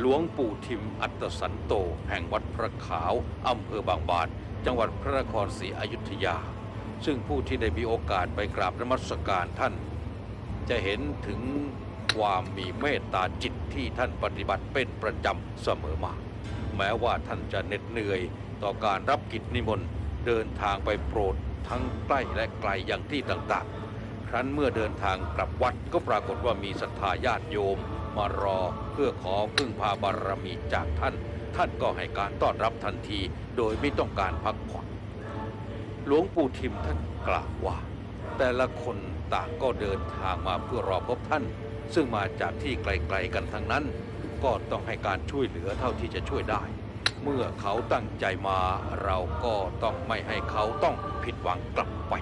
หลวงปู่ทิมอัตสันโต แห่งวัดพระขาว อำเภอบางบานจังหวัดพระนครศรีอยุธยา ซึ่งผู้ที่ได้มีโอกาสไปกราบนมัสการท่าน จะเห็นถึงความมีเมตตาจิตที่ท่านปฏิบัติเป็นประจำเสมอมา แม้ว่าท่านจะเหน็ดเหนื่อยต่อการรับกิจนิมนต์เดินทางไปโปรดทั้งใกล้และไกลอย่างที่ต่างๆ ครั้นเมื่อเดินทางกลับวัดก็ปรากฏว่ามีศรัทธาญาติโยม มารอเพื่อขอพึ่งพาบารมีจากท่าน ท่านก็ให้การต้อนรับทันทีโดยไม่ต้องการพักผ่อนหลวงปู่ทิมท่านกล่าวว่า แต่ละคนต่างก็เดินทางมาเพื่อรอพบท่าน ซึ่งมาจากที่ไกลๆกันทั้งนั้น ก็ต้องให้การช่วยเหลือเท่าที่จะช่วยได้ เมื่อเขาตั้งใจมาเราก็ต้องไม่ให้เขาต้องผิดหวังกลับไป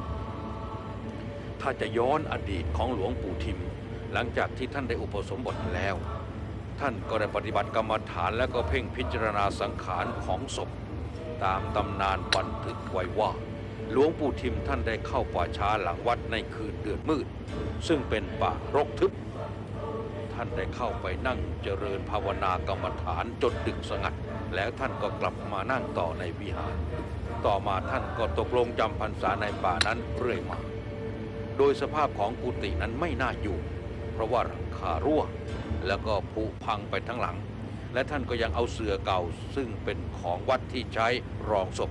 ถ้าจะย้อนอดีตของหลวงปู่ทิม หลังจากที่ท่านได้อุปสมบทแล้ว ท่านก็ได้ปฏิบัติกรรมฐานและก็เพ่งพิจารณาสังขารของศพ ตามตำนานบันทึกไว้ว่า หลวงปู่ทิมท่านได้เข้าป่าช้าหลังวัดในคืนเดือนมืด ซึ่งเป็นป่ารกทึบ ท่านได้เข้าไปนั่งเจริญภาวนากรรมฐานจนดึกสงัด แล้วท่านก็กลับมานั่งต่อในวิหาร ต่อมาท่านก็ตกลงจำพรรษาในป่านั้นเรื่อยมาโดยสภาพของกุฏินั้นไม่น่าอยู่ เพราะว่าหลังคารั่ว แล้วก็ผุพังไปทั้งหลัง และท่านก็ยังเอาเสื่อเก่าซึ่งเป็นของวัดที่ใช้รองศพ